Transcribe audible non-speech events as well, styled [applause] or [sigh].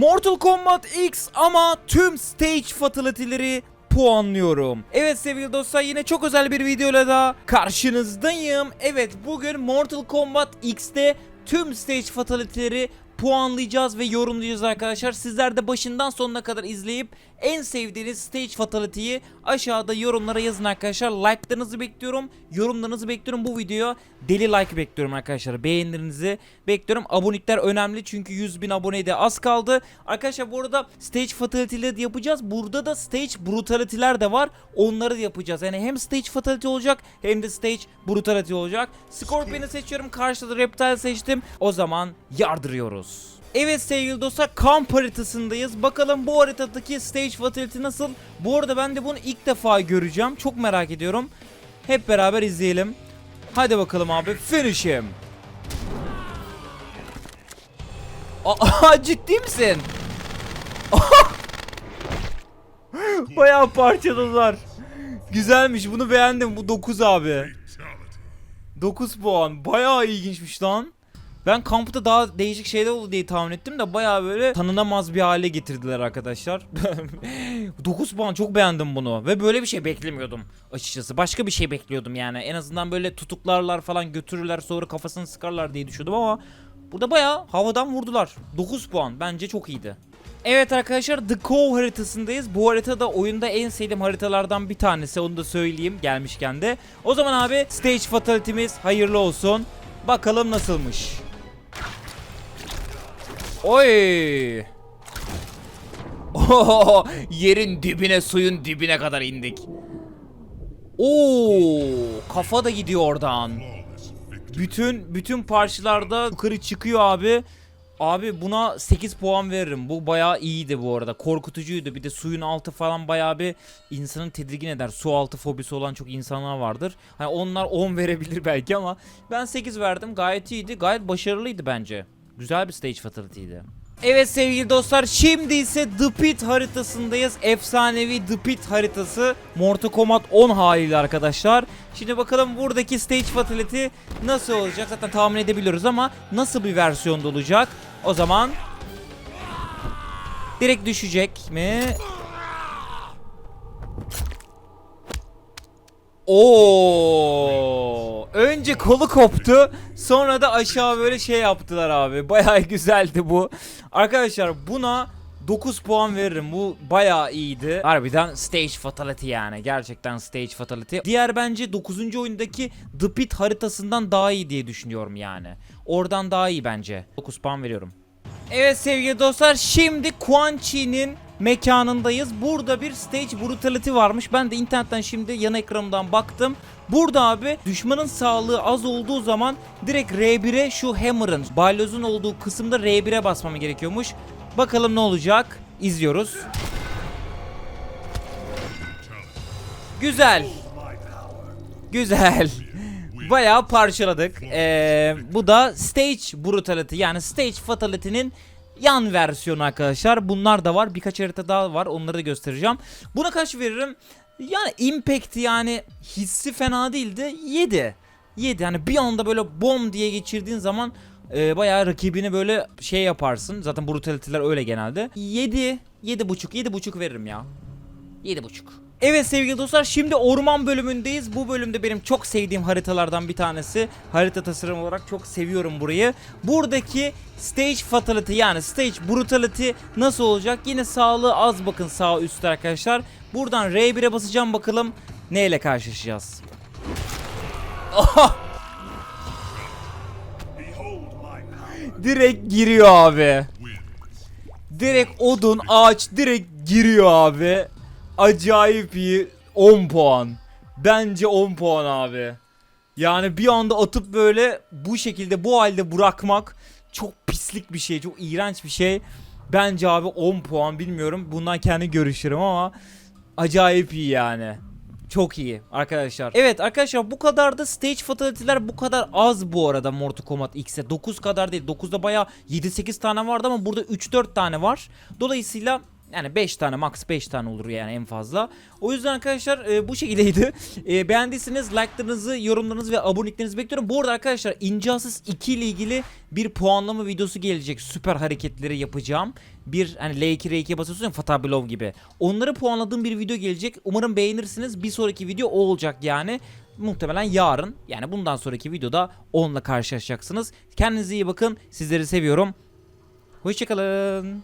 Mortal Kombat X ama tüm stage fatality'leri puanlıyorum. Evet sevgili dostlar yine çok özel bir videoyla da karşınızdayım. Evet bugün Mortal Kombat X'te tüm stage fatality'leri puanlayacağız ve yorumlayacağız arkadaşlar. Sizler de başından sonuna kadar izleyip en sevdiğiniz stage fatality'yi aşağıda yorumlara yazın arkadaşlar. Like'larınızı bekliyorum. Yorumlarınızı bekliyorum bu videoya. Deli like bekliyorum arkadaşlar. Beğenilerinizi bekliyorum. Abonelikler önemli çünkü 100 bin aboneye de az kaldı. Arkadaşlar bu arada stage fatality'leri de yapacağız. Burada da stage brutality'ler de var. Onları da yapacağız. Yani hem stage fatality olacak hem de stage brutality olacak. Scorpion'u seçiyorum. Karşıda Reptile seçtim. O zaman yardırıyoruz. Evet sevgili dostlar kamp haritasındayız. Bakalım bu haritadaki stage fatality nasıl? Bu arada ben de bunu ilk defa göreceğim. Çok merak ediyorum. Hep beraber izleyelim. Hadi bakalım abi finish him. Aa [laughs] ciddi misin? [laughs] Bayağı parçaladılar. Güzelmiş bunu beğendim bu 9 abi. 9 puan bayağı ilginçmiş lan. Ben kampta daha değişik şeyler oldu diye tahmin ettim de bayağı böyle tanınamaz bir hale getirdiler arkadaşlar. [laughs] 9 puan çok beğendim bunu ve böyle bir şey beklemiyordum açıkçası. Başka bir şey bekliyordum yani. En azından böyle tutuklarlar falan götürürler sonra kafasını sıkarlar diye düşündüm ama burada bayağı havadan vurdular. 9 puan bence çok iyiydi. Evet arkadaşlar The Cove haritasındayız. Bu haritada oyunda en sevdiğim haritalardan bir tanesi onu da söyleyeyim gelmişken de. O zaman abi Stage Fatality'miz hayırlı olsun. Bakalım nasılmış. Oy! Oho, yerin dibine suyun dibine kadar indik. Oo, kafa da gidiyor oradan. Bütün bütün parçalarda yukarı çıkıyor abi. Abi buna 8 puan veririm. Bu bayağı iyiydi bu arada. Korkutucuydu. Bir de suyun altı falan bayağı bir insanı tedirgin eder. Su altı fobisi olan çok insanlar vardır. Hani onlar 10 verebilir belki ama ben 8 verdim. Gayet iyiydi. Gayet başarılıydı bence. Güzel bir stage fatality'ydi. Evet sevgili dostlar şimdi ise The Pit haritasındayız. Efsanevi The Pit haritası Mortal Kombat 10 haliyle arkadaşlar. Şimdi bakalım buradaki stage fatality nasıl olacak? Zaten tahmin edebiliyoruz ama nasıl bir versiyonda olacak? O zaman direkt düşecek mi? Oo! Önce kolu koptu. Sonra da aşağı böyle şey yaptılar abi. [laughs] Bayağı güzeldi bu. Arkadaşlar buna 9 puan veririm. Bu bayağı iyiydi. Harbiden stage fatality yani. Gerçekten stage fatality. Diğer bence 9. oyundaki The Pit haritasından daha iyi diye düşünüyorum yani. Oradan daha iyi bence. 9 puan veriyorum. Evet sevgili dostlar şimdi Quan Chi'nin mekanındayız. Burada bir stage brutality varmış. Ben de internetten şimdi yan ekranımdan baktım. Burada abi düşmanın sağlığı az olduğu zaman direkt R1'e şu hammer'ın balyozun olduğu kısımda R1'e basmam gerekiyormuş. Bakalım ne olacak? İzliyoruz. Güzel. Güzel. [laughs] Bayağı parçaladık. Ee, bu da stage brutality yani stage fatality'nin yan versiyonu arkadaşlar. Bunlar da var. Birkaç harita daha var. Onları da göstereceğim. Buna kaç veririm? Yani impact yani hissi fena değildi. 7. 7 yani bir anda böyle bom diye geçirdiğin zaman e, bayağı rakibini böyle şey yaparsın. Zaten brutality'ler öyle genelde. 7 7.5 7.5 veririm ya. 7.5. Evet sevgili dostlar şimdi orman bölümündeyiz. Bu bölümde benim çok sevdiğim haritalardan bir tanesi. Harita tasarımı olarak çok seviyorum burayı. Buradaki stage fatality yani stage brutality nasıl olacak? Yine sağlığı az bakın sağ üstte arkadaşlar. Buradan R1'e basacağım bakalım neyle karşılaşacağız. Oha! [laughs] Direkt giriyor abi. Direkt odun, ağaç direkt giriyor abi. Acayip iyi 10 puan. Bence 10 puan abi. Yani bir anda atıp böyle bu şekilde bu halde bırakmak çok pislik bir şey, çok iğrenç bir şey. Bence abi 10 puan bilmiyorum. Bundan kendi görüşürüm ama acayip iyi yani. Çok iyi arkadaşlar. Evet arkadaşlar bu kadar da stage fatality'ler bu kadar az bu arada Mortal Kombat X'e. 9 kadar değil. 9'da bayağı 7-8 tane vardı ama burada 3-4 tane var. Dolayısıyla Yani 5 tane max 5 tane olur yani en fazla. O yüzden arkadaşlar e, bu şekildeydi. [laughs] E, beğendiyseniz like'larınızı, yorumlarınızı ve aboneliklerinizi bekliyorum. Bu arada arkadaşlar Injustice 2 ile ilgili bir puanlama videosu gelecek. Süper hareketleri yapacağım. Bir hani L2 R2'ye basıyorsun ya Fatah gibi. Onları puanladığım bir video gelecek. Umarım beğenirsiniz. Bir sonraki video o olacak yani. Muhtemelen yarın yani bundan sonraki videoda onunla karşılaşacaksınız. Kendinize iyi bakın. Sizleri seviyorum. Hoşçakalın.